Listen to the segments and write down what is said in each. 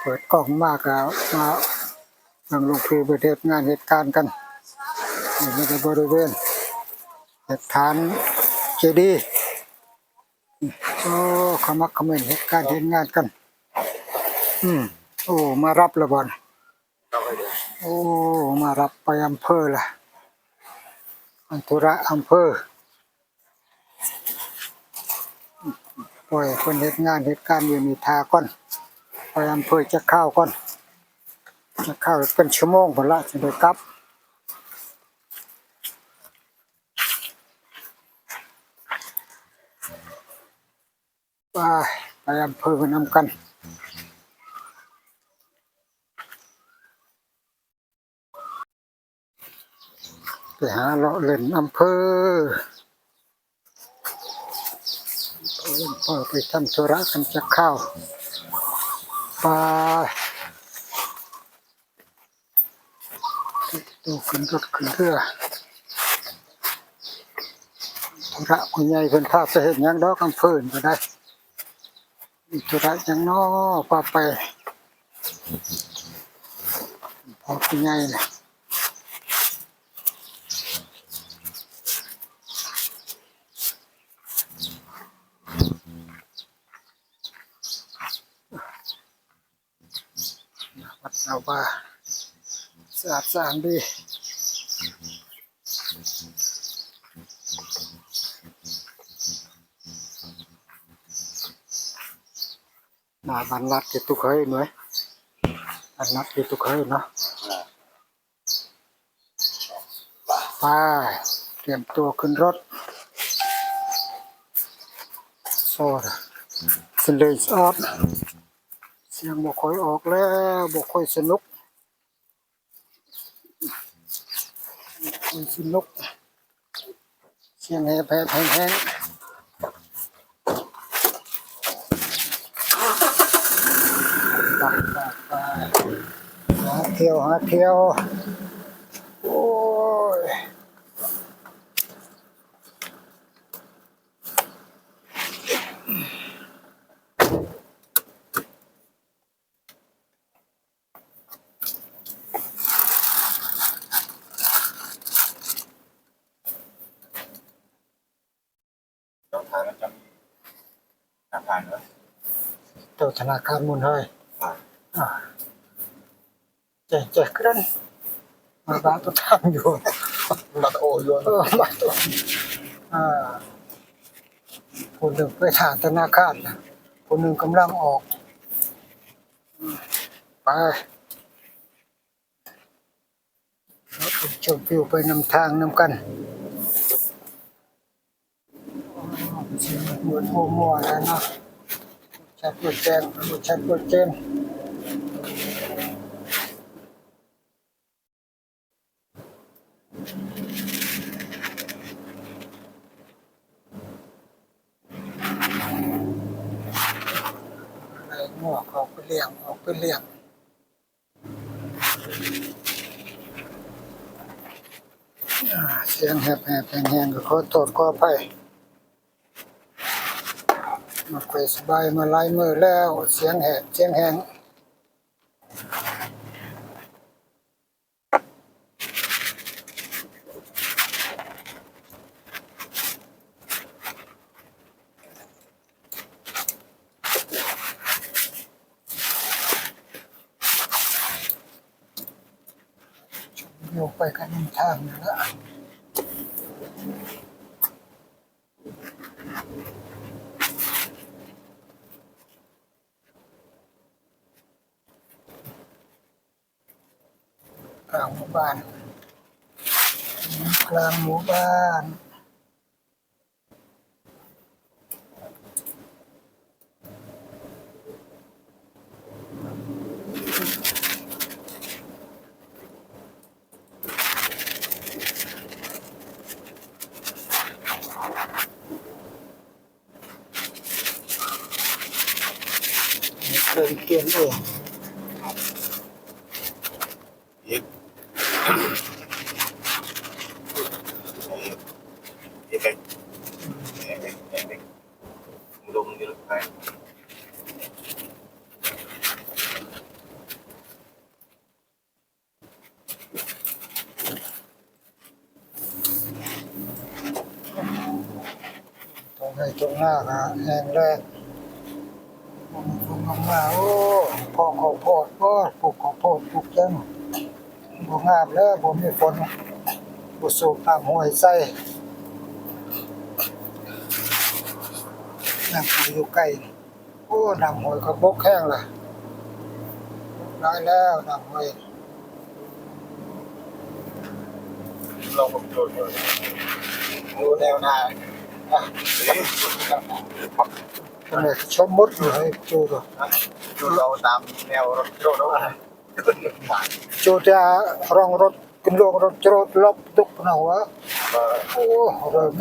เปิดกล้องมากแล้วมาทางลงคือประเทศงานเหตุการณ์กันอยู่ในบริเวณเหตุฐานเจดีย์โอ้ขมักเขม้นเหตุการณ์เห็นงานกัน อืมโอ้มารับละบอลโอ้มารับไปอำเภอละอันธุระอำเภอปล่อยคนเหตุงานเหตุการณ์อยู่มีทาก่อน อำเภอจะเข้าก่อนจะเข้าเป็นชั่วโมงพอละจะได้กลับไปไปอำเภอนนำกันไปหาเลาะเล่นอำเภออำเภอไปทำธุระกันจะเข้า ปลาดูขึ้นรถขึ้นเรือธุระคุณใหญ่เพิ่นพาไปเห็นยังดอกอำเพิ่นก็ได้มีธุระยังน้อพาไปพอคุณใหญ่นะวัดเรา ว่าสะอาดสะอาดดีน้าบันรัดที่ตุกเคยหน่อยบันรัดที่ตุกเคยเนาะไปเตรียมตัวขึ้นรถโซ่สเลยออด สียงบ่ค่อยออกแล้วบ่ค่อยสนุกคอยสนุก เสียงแหบแหบแห้งแห้งไปไปไปหาเที่ยวหาเที่ยวโอ้ย ต้องทานแล้วจะมีธนาคารด้วย เจ้าธ นาคารมุนเฮ้ยอ่าอ่าเจ๊เจ๊กรันมาบ้านตัวทางอยู่มาตะโอยนเออมาตัวอ่าคนหนึ่งไปถาธนาคารนะคนหนึ่งกำลังออกอืมไปเราไปชมวิวไปนำทางนำกันเหมือนมัวๆแล้วเนาะ ชัดเปิดแจ้งชัดเปิดแจ้งอะไรงัวออกไปเลี้ยงออกไปเลี้ยงเสียงแหบแหบแหงๆก็ขอโทษขออภัย มาคุยสบายมาหลายมือแล้ว เสียงแหบเสียงแหงอยู่ไปกันทางนั่นละ kiếm rồi yep. efek efek efek mudah-mudahan baik Hãy subscribe cho kênh Ghiền Mì Gõ Để không bỏ lỡ những video hấp dẫn มาโอ้พ่อขอโพดพ่อปลูกขอโพดปลูกจังบ่งามแล้วผมมีฝนบ่สูบน้ำห้วยใส่น้ำอยู่ใกล้โอ้น้ำห้วยก็บกแห้งล่ะได้แล้วน้ำห้วยเราผมโดนเลยดูแนวหน้าอะ นี่ตรงนี้ชมมดอยู่ให้จูดูดูเราตามแนวรถโดนแล้วจูจะรองรถขึ้นลงรถจรดลบตุกนะวะโอ้เริ่มไ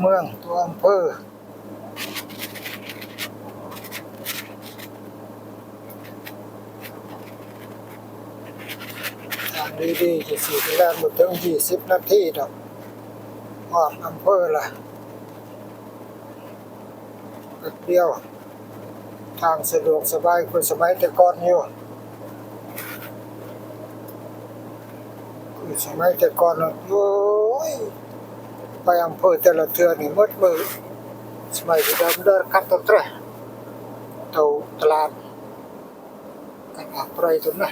เมือง ตัวอำเภอทางดีๆจะสีแล่นมาถึงยี่สิบนาทีดอกออกอำเภอละแป๊บเดียว ทางสะดวกสบายคนสมัยแต่ก่อนอยู่คือสมัยแต่ก่อนน่ะโอ้ย ไปอำเภอแต่ละเทือนี่หมดมือสมัยที่เดิมเดินขับตัวเตะเตาตลาดกันออกไปตุนนะ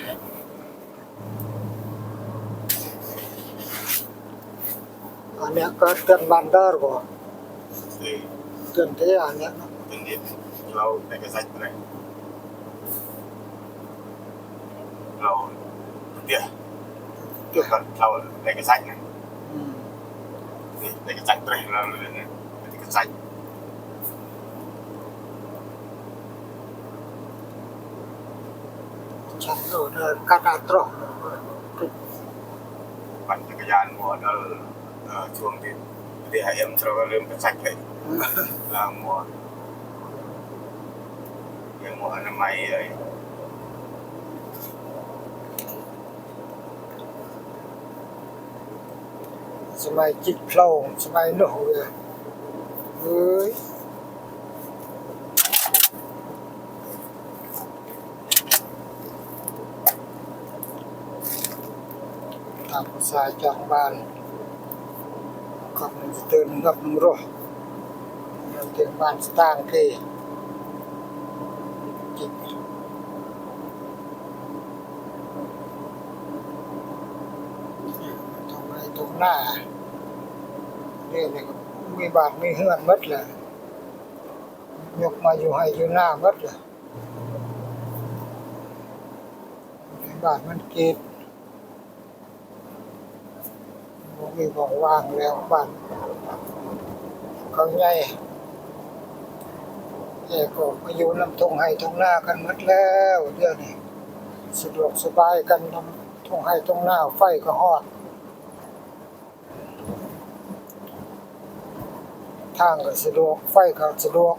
อันเนี้ยก็เตือนบันเดอร์บ่เออเตือนที่อันเนี้ยนะเป็นเด็กเราในกระสับเลยเราเดี๋ยวเดี๋ยวเราในกระสับไงอืม นี่ในกระสับเลยเราเลยเนี่ยในกระสับฉันรู้เดินกระดาษตรงปั่นจักรยานมัวเออเออช่วงที่ที่ไอเอ็มเราก็เริ่มกระสับเลยล้างมัวยังมัวอนามัยเลย สมัยจิตโพลงสมัยหนูเลยเฮ้ยทำภาษาจากบ้านกับมันจะเตือนกับมันรู้เราเตือนบ้านสตางค์ที่จิ หน้าเรื่องนี้มีบาทมีเฮือนหมดเลยยกมาอยู่ให้อยู่หน้าหมดเลยบาทมันเกตบ่มีของว่างแล้วบ้านเขาใหญ่แย่ก็มาอยู่ลำทงให้ทงหน้ากันหมดแล้วเดี๋ยวนี้สะดวกสบายกันลำทงให้ทงหน้าไฟก็ฮอด ทางก็สะดวกไฟก็สะดวก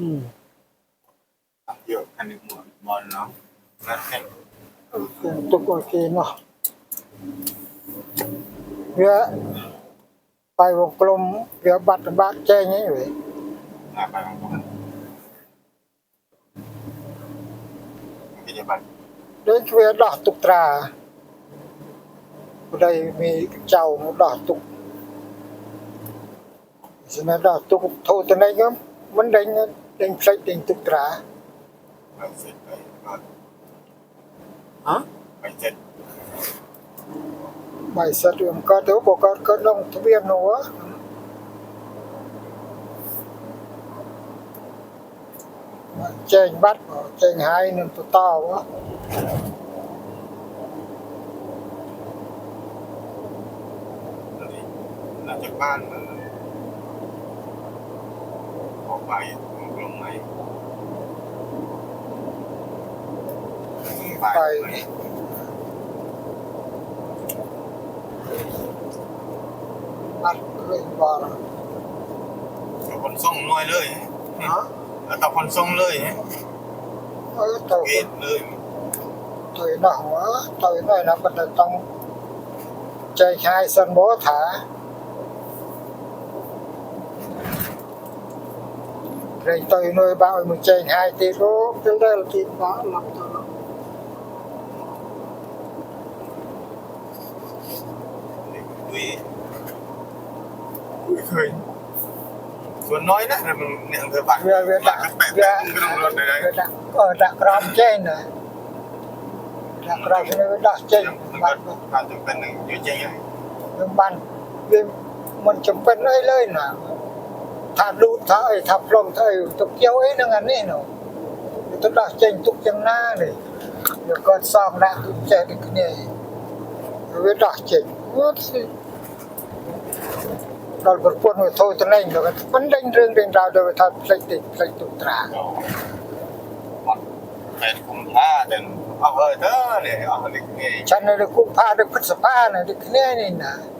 อืมเยอะกันหนึ่งหมดบอลเนาะนั่นแค่เป็นตุกโอเคเนาะเรือไปวงกลมเรือบัตรบัตรแจ้งอย่างนี้เลยหน้าไปของผมกิจบัตรเดินเรือดอกตุกตราผู้ใดมีเจ้าดอกตุกฉะนั้นดอกตุกโทรตัวไหนก็มันเด้งเด้งใส่เด้งตุกตราไปเสร็จไปก็ฮะไปเสร็จใบสะเดือมก็เดี๋ยวบอกก็ก็ลงทะเบียนหัวแจ้งบัตรบ่แจ้งหายนั่นตัวต่อวะน่าจะบ้านมันออกไป ลงไหมไปบัตรเลยบ่ล่ะแต่คนส่งน้อยเลยฮะแล้วแต่คนส่งเลยเออตัวเกตเลยตัวน่ะหัวตัวน้อยนะมันจะต้องใจหายสันบ่ถา រៃទៅនៅបាក់ឲ្យមួយចែងហើយទេអូខ្ញុំដែលទីបាក់ឡប់ទៅវាវាឃើញខ្លួនណយណាស់នឹងអ្នកធ្វើបាក់វាវាដាក់វាក្នុងរត់ដែរវាដាក់អឺដាក់ក្រោមចេញណាដាក់ក្រោមវាដាក់ចេញបាត់បាត់ទៅពេលនឹងយកចេញហើយខ្ញុំបានវាមិនចំពិនអីឡើយណា nè thà lút thà ấy thà plom thà ấy tục kéo ấy nó ngắn ấy nó tôi đặt trên tục chân na này rồi con xong đã tục chạy được cái này rồi đặt trên Ủa thì- เราบรพวนไปโทษตัวเองแล้วก็มันเร่งเรื่องเร่งราวโดยทำใส่ติดใส่ตุตราบัตรแปดกุมภาเดินเอาเฮ้ยเธอเนี่ยเอาเด็กเนี่ยฉันในกุมภาในพฤษภาเนี่ยดิแน่นี่นะอันโน่นู้นยเดินกุมภาแกบางมือหนึ่งรูปเดินไทยตุไทยเราเช็คกุมภาเพราะฉะนั้นเราเราเป็นแปดพันแปดกุมภานะแล้วก็อ่าอายุเราดักอะไรบ้างเนี่ยตรวจเช็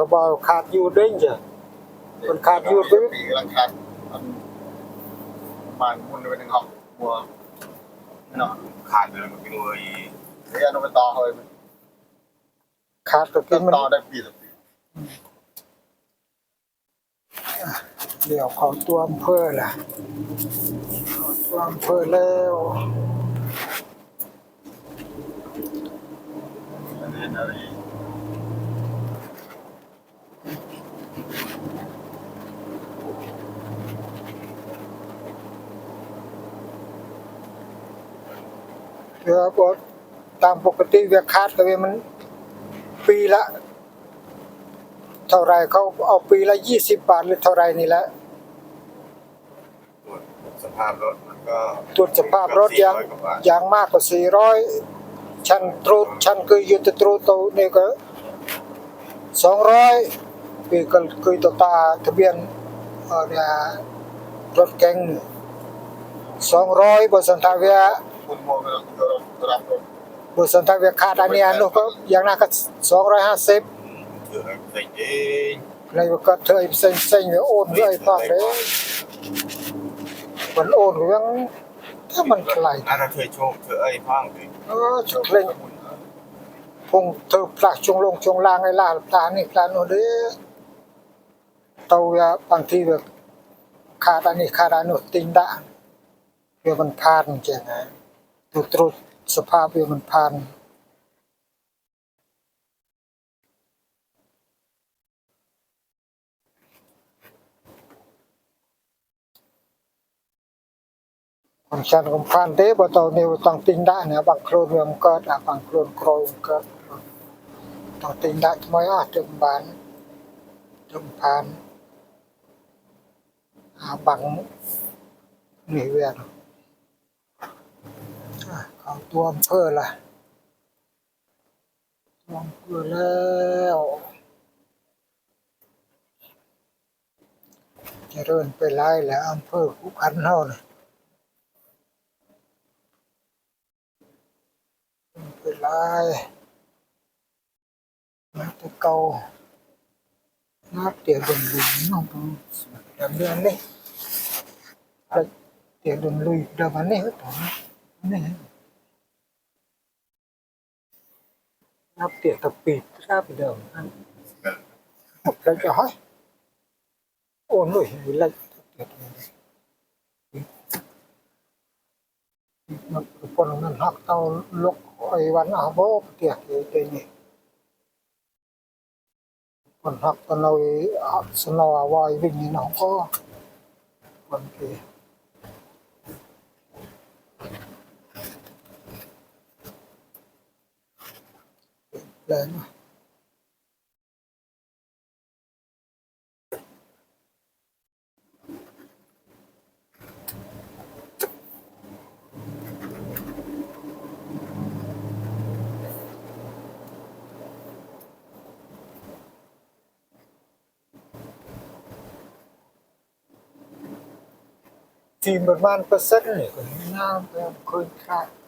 รบขาดอยู่เด้งจ้ะมันขาดอยู่ด้วยปีกำลังขาดมันประมาณมุนไปหนึ่งห้องบัวเนาะขาดไปแล้วมันกินเลยเรียนเอาไปต่อเลยขาดก็กิต้นองมันต่อได้ปีต่อปีเดี๋ยวเขาตัวอำเภอล่ะเข้าตัวอำเภอแล้วอันนี้อะไร เดี๋ยวบอกตามปกติเวียขาดก็เวียมัน ปีละ เท่าไรเขาเอาปีละยี่สิบบาทหรือเท่าไรนี่แหละตรวจสภาพรถมันก็ตรวจสภาพรถอย่าง400กว่าบาทอย่างมากกว่าสี่ร้อยชั้นตรูดชั้นคือยืนตรูดตัวนี่ก็สองร้อยปีก็คือตัวตาทะเบียนเออเนี่ยรถเก๋งสองร้อยบนสันทาเวีย คุณมเป็นรถรับบนสันทาเวียขาดอันนี้อันนู้ก็อย่างนั้นก็สองร้อยห้าสิบใส่เองเลยก็เธอเซ็งเซ็งเนี่ยโอนด้วยพ่อเลยมันโอนเรื่องถ้ามันไหลอะถ้าเธอโชคเธอไอ้พังสิเออชุดเล่นพงเธอปลาชงลงชงล่างไอ้ล่าปลานี่ปลาโนเด้อเตา ya บางทีแบบขาดอันนี้ขาดอันนู้นติงดะเดี๋ยวมันพลานจริงนะ ตัวตรุษสภาพเดี๋ยวมันพานคนฉันก็พานเด้บ่ตาเนี่ยต้องติงไดะเนี่ยบางโครนเมืองกิดอะบางโครนโครนกิดต้องติงได้ทำไมอะจึงบานจึงผ่านหาบังนี่เวียน เข้าตัวอำเภอละตัวอำเภอแล้วจะเริ่นไปไล่แล้วอำเภอคุขันเฮานะเริ่นไปไล่นมันหักเตาลกไอ้วันาโบกเตียกอยู่เดนี่คนหักตอนเราอัสนอวายวิ่งนี่น้องก็คนที่แรงนมประมาเปอร์เซ็นต์นี่ก็น้ำเพิ่ ค่ะที่ฟิล์มรถเนี่ยประมาณเปอร์เซ็นต์คนกล่าวว่าเติมสุกันสิบอะไรตะเกียบเฮ็ดเอ๊ะยั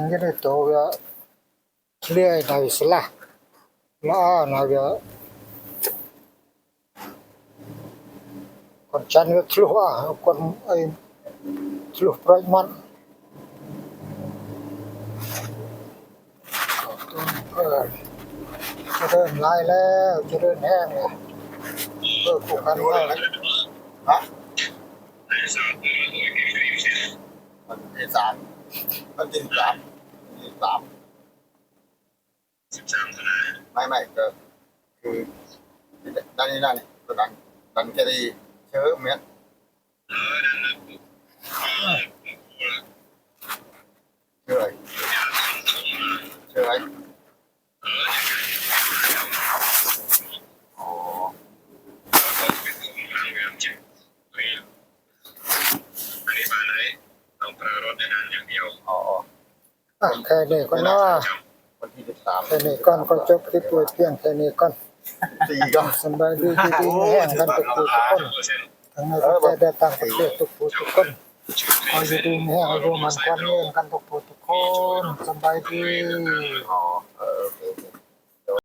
งจะได้โตว่าเลี้ยในสละละนะว่ คนฉันก็ทะลุอะคนไอ้ทะลุปล่อยมันต้นเออจะเดินไล่แล้วจะเดินแห้งเลยเออผูกกันไว้แล้วฮะมันที่สามมันที่สามที่สามสิบสามไม่ไม่ก็คือด้านนี้ด้านนี้ก็ดันดันจะได้ เชื้อเม็ดเชื่อเชื่ออ๋ออันนี้มาไหนต้องปรารถในงานอย่างเดียวอ๋ออะแค่นี้ก็น่าวันที่สิบสามแค่นี้ก่อนก็จบคลิปไว้เพียงแค่นี้ก่อน สี่ก็ สำบายดีที่ดีแห้งกันทุกผู้ทุกคนทั้งในประเทศและต่างประเทศทุกผู้ทุกคนขออยู่ดีมีแห้งอายุมันควันเองกันทุกผู้ทุกคนสำบายดี